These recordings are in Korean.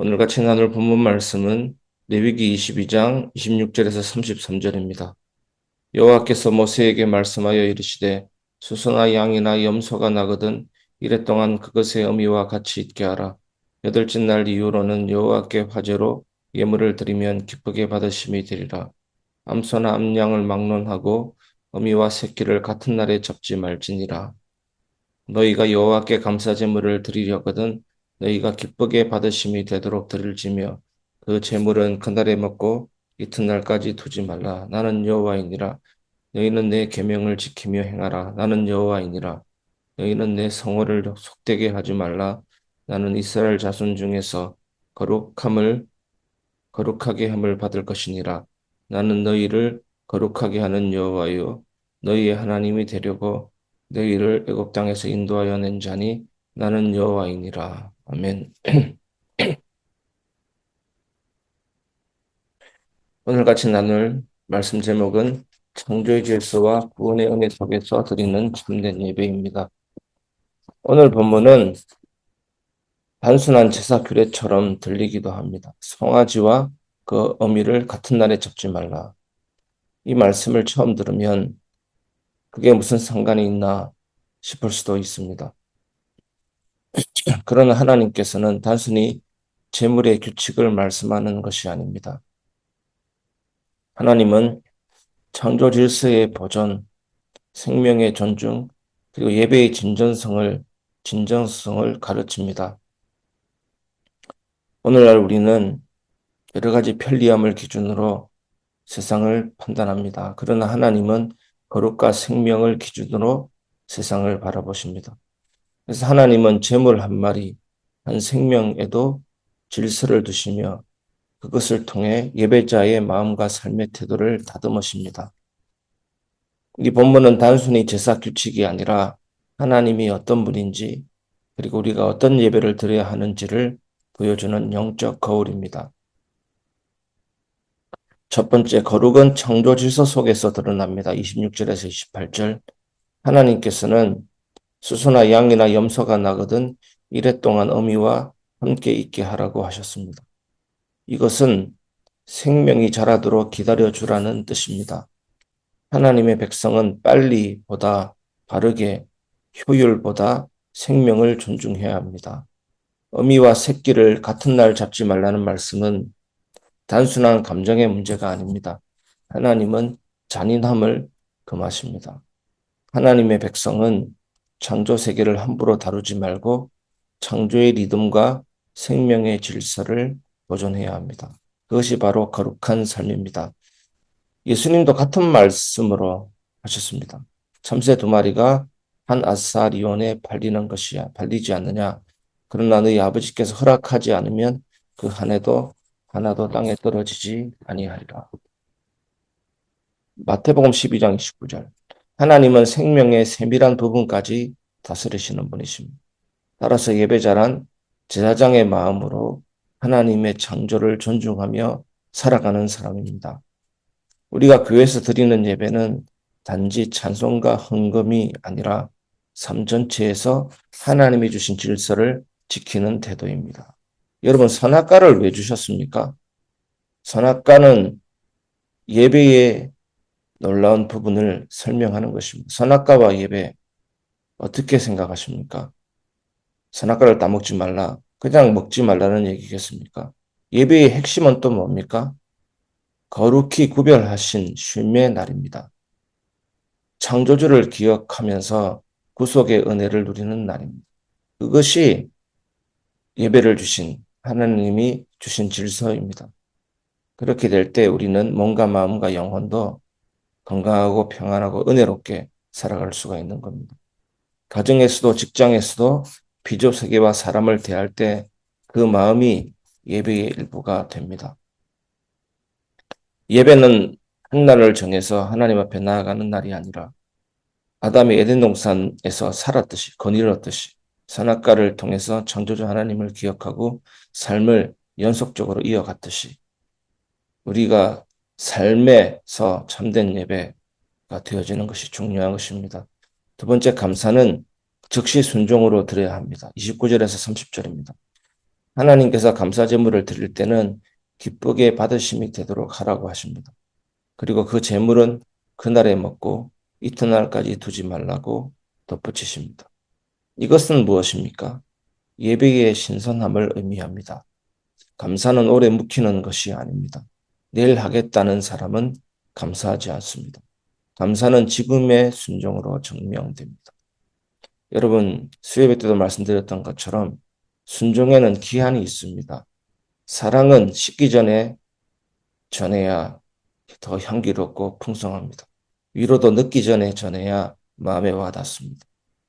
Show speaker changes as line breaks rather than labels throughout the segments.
오늘 같이 나눌 본문 말씀은 레위기 22장 26절에서 33절입니다. 여호와께서 모세에게 말씀하여 이르시되 수소나 양이나 염소가 나거든 이래 동안 그것의 의미와 같이 있게 하라. 여덟째 날 이후로는 여호와께 화제로 예물을 드리면 기쁘게 받으심이 되리라. 암소나 암양을 막론하고 어미와 새끼를 같은 날에 잡지 말지니라. 너희가 여호와께 감사 제물을 드리려거든 너희가 기쁘게 받으심이 되도록 드릴지며 그 제물은 그날에 먹고 이튿날까지 두지 말라. 나는 여호와이니라. 너희는 내 계명을 지키며 행하라. 나는 여호와이니라. 너희는 내 성호를 속되게 하지 말라. 나는 이스라엘 자손 중에서 거룩함을 거룩하게 함을 받을 것이니라. 나는 너희를 거룩하게 하는 여호와요 너희의 하나님이 되려고 너희를 애굽 땅에서 인도하여 낸 자니 나는 여호와이니라. 아멘. 오늘 같이 나눌 말씀 제목은 창조의 질서와 구원의 은혜 속에서 드리는 참된 예배입니다. 오늘 본문은 단순한 제사 규례처럼 들리기도 합니다. 송아지와 그 어미를 같은 날에 잡지 말라. 이 말씀을 처음 들으면 그게 무슨 상관이 있나 싶을 수도 있습니다. 그러나 하나님께서는 단순히 재물의 규칙을 말씀하는 것이 아닙니다. 하나님은 창조 질서의 보존, 생명의 존중, 그리고 예배의 진전성을 진정성을 가르칩니다. 오늘날 우리는 여러 가지 편리함을 기준으로 세상을 판단합니다. 그러나 하나님은 거룩과 생명을 기준으로 세상을 바라보십니다. 그래서 하나님은 재물 한 마리, 한 생명에도 질서를 두시며 그것을 통해 예배자의 마음과 삶의 태도를 다듬으십니다. 이 본문은 단순히 제사 규칙이 아니라 하나님이 어떤 분인지 그리고 우리가 어떤 예배를 드려야 하는지를 보여주는 영적 거울입니다. 첫 번째 거룩은 창조 질서 속에서 드러납니다. 26절에서 28절. 하나님께서는 수소나 양이나 염소가 나거든 이래 동안 어미와 함께 있게 하라고 하셨습니다. 이것은 생명이 자라도록 기다려 주라는 뜻입니다. 하나님의 백성은 빨리 보다 바르게 효율보다 생명을 존중해야 합니다. 어미와 새끼를 같은 날 잡지 말라는 말씀은 단순한 감정의 문제가 아닙니다. 하나님은 잔인함을 금하십니다. 하나님의 백성은 창조 세계를 함부로 다루지 말고 창조의 리듬과 생명의 질서를 보존해야 합니다. 그것이 바로 거룩한 삶입니다. 예수님도 같은 말씀으로 하셨습니다. 참새 두 마리가 한 아사리온에 팔리는 것이야 팔리지 않느냐. 그러나 너희 아버지께서 허락하지 않으면 그 한 해도 하나도 땅에 떨어지지 아니하리라. 마태복음 12장 29절. 하나님은 생명의 세밀한 부분까지 다스리시는 분이십니다. 따라서 예배자란 제사장의 마음으로 하나님의 창조를 존중하며 살아가는 사람입니다. 우리가 교회에서 드리는 예배는 단지 찬송과 헌금이 아니라 삶 전체에서 하나님이 주신 질서를 지키는 태도입니다. 여러분 선악과를 왜 주셨습니까? 선악과는 예배의 놀라운 부분을 설명하는 것입니다. 선악과와 예배 어떻게 생각하십니까? 선악과를 따먹지 말라. 그냥 먹지 말라는 얘기겠습니까? 예배의 핵심은 또 뭡니까? 거룩히 구별하신 쉼의 날입니다. 창조주를 기억하면서 구속의 은혜를 누리는 날입니다. 그것이 예배를 주신 하나님이 주신 질서입니다. 그렇게 될 때 우리는 몸과 마음과 영혼도 건강하고 평안하고 은혜롭게 살아갈 수가 있는 겁니다. 가정에서도 직장에서도 비조 세계와 사람을 대할 때 그 마음이 예배의 일부가 됩니다. 예배는 한 날을 정해서 하나님 앞에 나아가는 날이 아니라 아담이 에덴 동산에서 살았듯이 거닐었듯이 선악과를 통해서 창조주 하나님을 기억하고 삶을 연속적으로 이어갔듯이 우리가 삶에서 참된 예배가 되어지는 것이 중요한 것입니다. 두 번째 감사는 즉시 순종으로 드려야 합니다. 29절에서 30절입니다. 하나님께서 감사 제물을 드릴 때는 기쁘게 받으심이 되도록 하라고 하십니다. 그리고 그 제물은 그날에 먹고 이튿날까지 두지 말라고 덧붙이십니다. 이것은 무엇입니까? 예배의 신선함을 의미합니다. 감사는 오래 묵히는 것이 아닙니다. 내일 하겠다는 사람은 감사하지 않습니다. 감사는 지금의 순종으로 증명됩니다. 여러분, 수요예 때도 말씀드렸던 것처럼 순종에는 기한이 있습니다. 사랑은 식기 전에 전해야 더 향기롭고 풍성합니다. 위로도 늦기 전에 전해야 마음에 와닿습니다.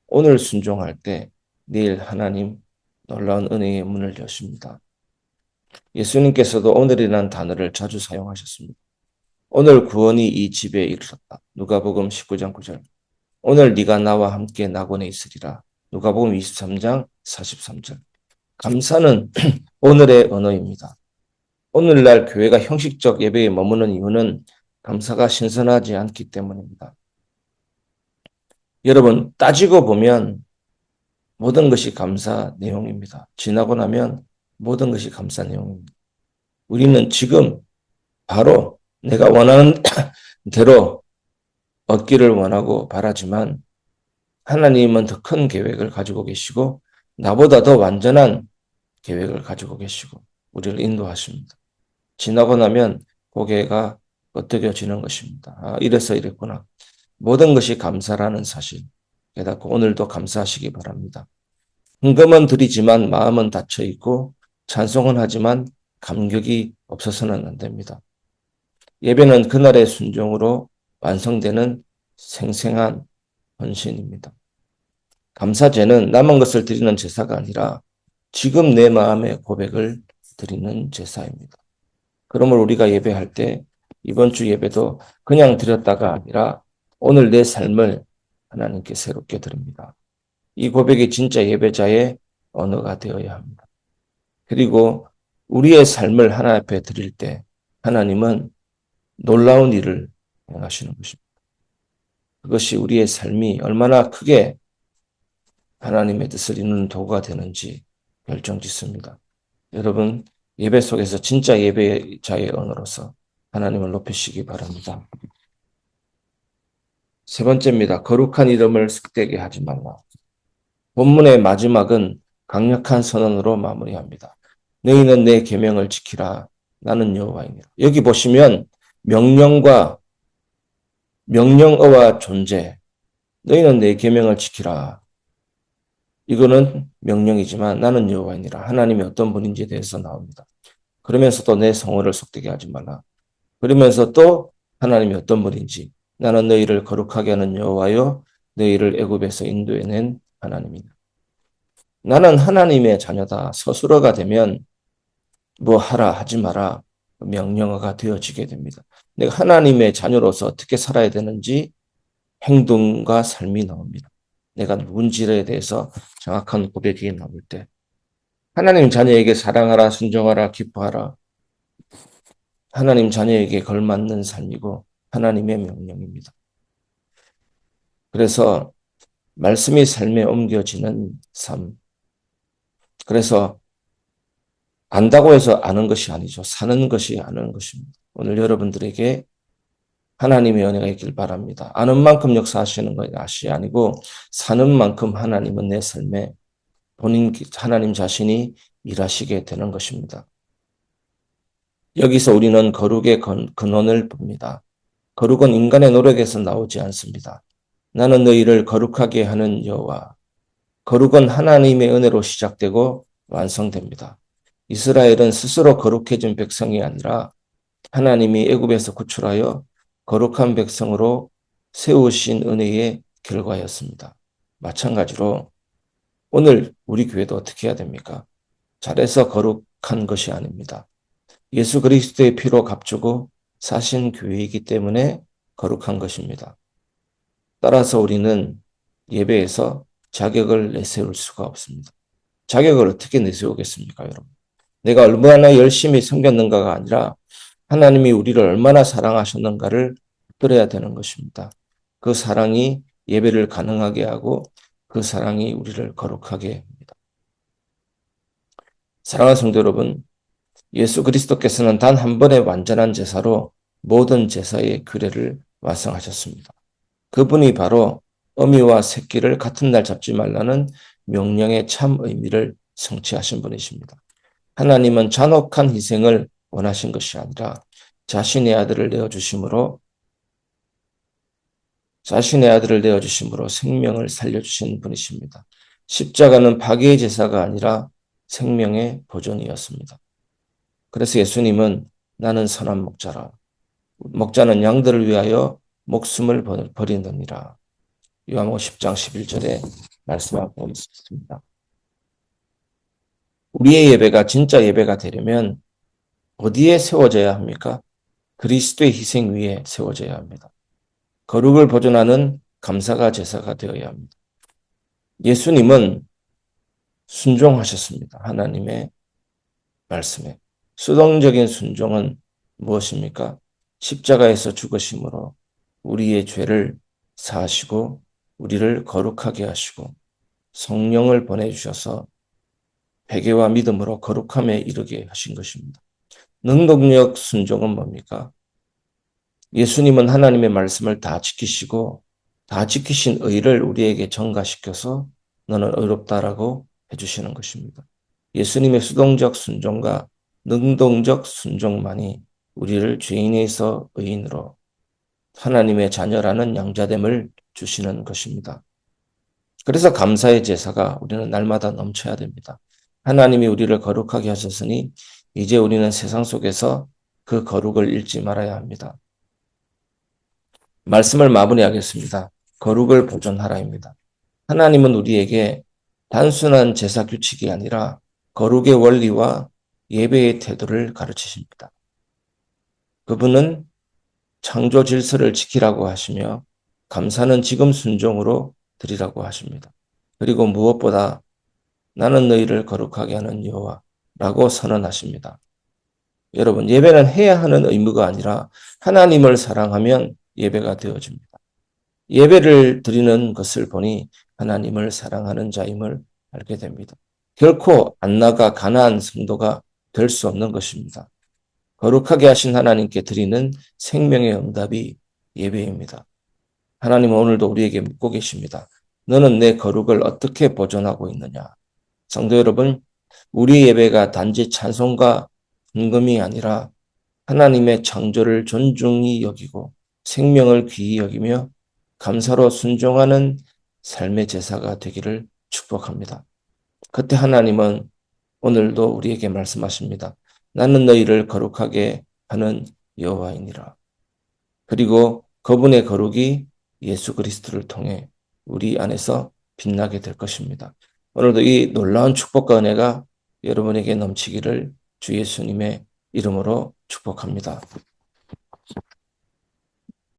오늘 순종할 때 내일 하나님 놀라운 은혜의 문을 여십니다. 예수님께서도 오늘이라는 단어를 자주 사용하셨습니다. 오늘 구원이 이 집에 이르렀다. 누가복음 19장 9절. 오늘 네가 나와 함께 낙원에 있으리라. 누가복음 23장 43절. 감사는 오늘의 언어입니다. 오늘날 교회가 형식적 예배에 머무는 이유는 감사가 신선하지 않기 때문입니다. 여러분, 따지고 보면 모든 것이 감사 내용입니다. 지나고 나면 모든 것이 감사 내용입니다. 우리는 지금 바로 내가 원하는 대로 얻기를 원하고 바라지만 하나님은 더 큰 계획을 가지고 계시고 나보다 더 완전한 계획을 가지고 계시고 우리를 인도하십니다. 지나고 나면 고개가 끄덕여지는 것입니다. 아, 이래서 이랬구나. 모든 것이 감사라는 사실 깨닫고 오늘도 감사하시기 바랍니다. 헌금은 드리지만 마음은 닫혀 있고 찬송은 하지만 감격이 없어서는 안 됩니다. 예배는 그날의 순종으로 완성되는 생생한 헌신입니다. 감사제는 남은 것을 드리는 제사가 아니라 지금 내 마음의 고백을 드리는 제사입니다. 그러므로 우리가 예배할 때 이번 주 예배도 그냥 드렸다가 아니라 오늘 내 삶을 하나님께 새롭게 드립니다. 이 고백이 진짜 예배자의 언어가 되어야 합니다. 그리고 우리의 삶을 하나 앞에 드릴 때 하나님은 놀라운 일을 행하시는 것입니다. 그것이 우리의 삶이 얼마나 크게 하나님의 뜻을 이루는 도구가 되는지 결정짓습니다. 여러분, 예배 속에서 진짜 예배자의 언어로서 하나님을 높이시기 바랍니다. 세 번째입니다. 거룩한 이름을 습되게 하지 말라. 본문의 마지막은 강력한 선언으로 마무리합니다. 너희는 내 계명을 지키라. 나는 여호와이니라. 여기 보시면 명령과 명령어와 존재. 너희는 내 계명을 지키라. 이거는 명령이지만 나는 여호와이니라. 하나님이 어떤 분인지에 대해서 나옵니다. 그러면서도 내 성호를 속되게 하지 말라. 그러면서 또 하나님이 어떤 분인지 나는 너희를 거룩하게 하는 여호와요 너희를 애굽에서 인도해낸 하나님이다. 나는 하나님의 자녀다. 서술어가 되면 뭐 하라 하지 마라 명령어가 되어지게 됩니다. 내가 하나님의 자녀로서 어떻게 살아야 되는지 행동과 삶이 나옵니다. 내가 누군지에 대해서 정확한 고백이 나올 때 하나님 자녀에게 사랑하라 순종하라 기뻐하라 하나님 자녀에게 걸맞는 삶이고 하나님의 명령입니다. 그래서 말씀이 삶에 옮겨지는 삶. 그래서 안다고 해서 아는 것이 아니죠. 사는 것이 아는 것입니다. 오늘 여러분들에게 하나님의 은혜가 있길 바랍니다. 아는 만큼 역사하시는 것이 아니고 사는 만큼 하나님은 내 삶에 본인 하나님 자신이 일하시게 되는 것입니다. 여기서 우리는 거룩의 근원을 봅니다. 거룩은 인간의 노력에서 나오지 않습니다. 나는 너희를 거룩하게 하는 여호와. 거룩은 하나님의 은혜로 시작되고 완성됩니다. 이스라엘은 스스로 거룩해진 백성이 아니라 하나님이 애굽에서 구출하여 거룩한 백성으로 세우신 은혜의 결과였습니다. 마찬가지로 오늘 우리 교회도 어떻게 해야 됩니까? 잘해서 거룩한 것이 아닙니다. 예수 그리스도의 피로 값주고 사신 교회이기 때문에 거룩한 것입니다. 따라서 우리는 예배에서 자격을 내세울 수가 없습니다. 자격을 어떻게 내세우겠습니까, 여러분? 내가 얼마나 열심히 섬겼는가가 아니라 하나님이 우리를 얼마나 사랑하셨는가를 들어야 되는 것입니다. 그 사랑이 예배를 가능하게 하고 그 사랑이 우리를 거룩하게 합니다. 사랑하는 성도 여러분, 예수 그리스도께서는 단 한 번의 완전한 제사로 모든 제사의 규례를 완성하셨습니다. 그분이 바로 어미와 새끼를 같은 날 잡지 말라는 명령의 참 의미를 성취하신 분이십니다. 하나님은 잔혹한 희생을 원하신 것이 아니라 자신의 아들을 내어 주심으로 자신의 아들을 내어 주심으로 생명을 살려 주신 분이십니다. 십자가는 파괴의 제사가 아니라 생명의 보존이었습니다. 그래서 예수님은 나는 선한 목자라. 목자는 양들을 위하여 목숨을 버리느니라. 요한복 10장 11절에 말씀하고 있습니다. 우리의 예배가 진짜 예배가 되려면 어디에 세워져야 합니까? 그리스도의 희생 위에 세워져야 합니다. 거룩을 보존하는 감사가 제사가 되어야 합니다. 예수님은 순종하셨습니다. 하나님의 말씀에. 수동적인 순종은 무엇입니까? 십자가에서 죽으심으로 우리의 죄를 사하시고 우리를 거룩하게 하시고 성령을 보내주셔서 회개와 믿음으로 거룩함에 이르게 하신 것입니다. 능동력 순종은 뭡니까? 예수님은 하나님의 말씀을 다 지키시고 다 지키신 의를 우리에게 전가시켜서 너는 의롭다라고 해주시는 것입니다. 예수님의 수동적 순종과 능동적 순종만이 우리를 죄인에서 의인으로 하나님의 자녀라는 양자됨을 주시는 것입니다. 그래서 감사의 제사가 우리는 날마다 넘쳐야 됩니다. 하나님이 우리를 거룩하게 하셨으니 이제 우리는 세상 속에서 그 거룩을 잃지 말아야 합니다. 말씀을 마무리하겠습니다. 거룩을 보존하라입니다. 하나님은 우리에게 단순한 제사 규칙이 아니라 거룩의 원리와 예배의 태도를 가르치십니다. 그분은 창조 질서를 지키라고 하시며 감사는 지금 순종으로 드리라고 하십니다. 그리고 무엇보다 나는 너희를 거룩하게 하는 여호와라고 선언하십니다. 여러분 예배는 해야 하는 의무가 아니라 하나님을 사랑하면 예배가 되어집니다. 예배를 드리는 것을 보니 하나님을 사랑하는 자임을 알게 됩니다. 결코 안 나가 가난한 성도가 될 수 없는 것입니다. 거룩하게 하신 하나님께 드리는 생명의 응답이 예배입니다. 하나님은 오늘도 우리에게 묻고 계십니다. 너는 내 거룩을 어떻게 보존하고 있느냐? 성도 여러분, 우리 예배가 단지 찬송과 헌금이 아니라 하나님의 창조를 존중히 여기고 생명을 귀히 여기며 감사로 순종하는 삶의 제사가 되기를 축복합니다. 그때 하나님은 오늘도 우리에게 말씀하십니다. 나는 너희를 거룩하게 하는 여호와이니라. 그리고 그분의 거룩이 예수 그리스도를 통해 우리 안에서 빛나게 될 것입니다. 오늘도 이 놀라운 축복과 은혜가 여러분에게 넘치기를 주 예수님의 이름으로 축복합니다.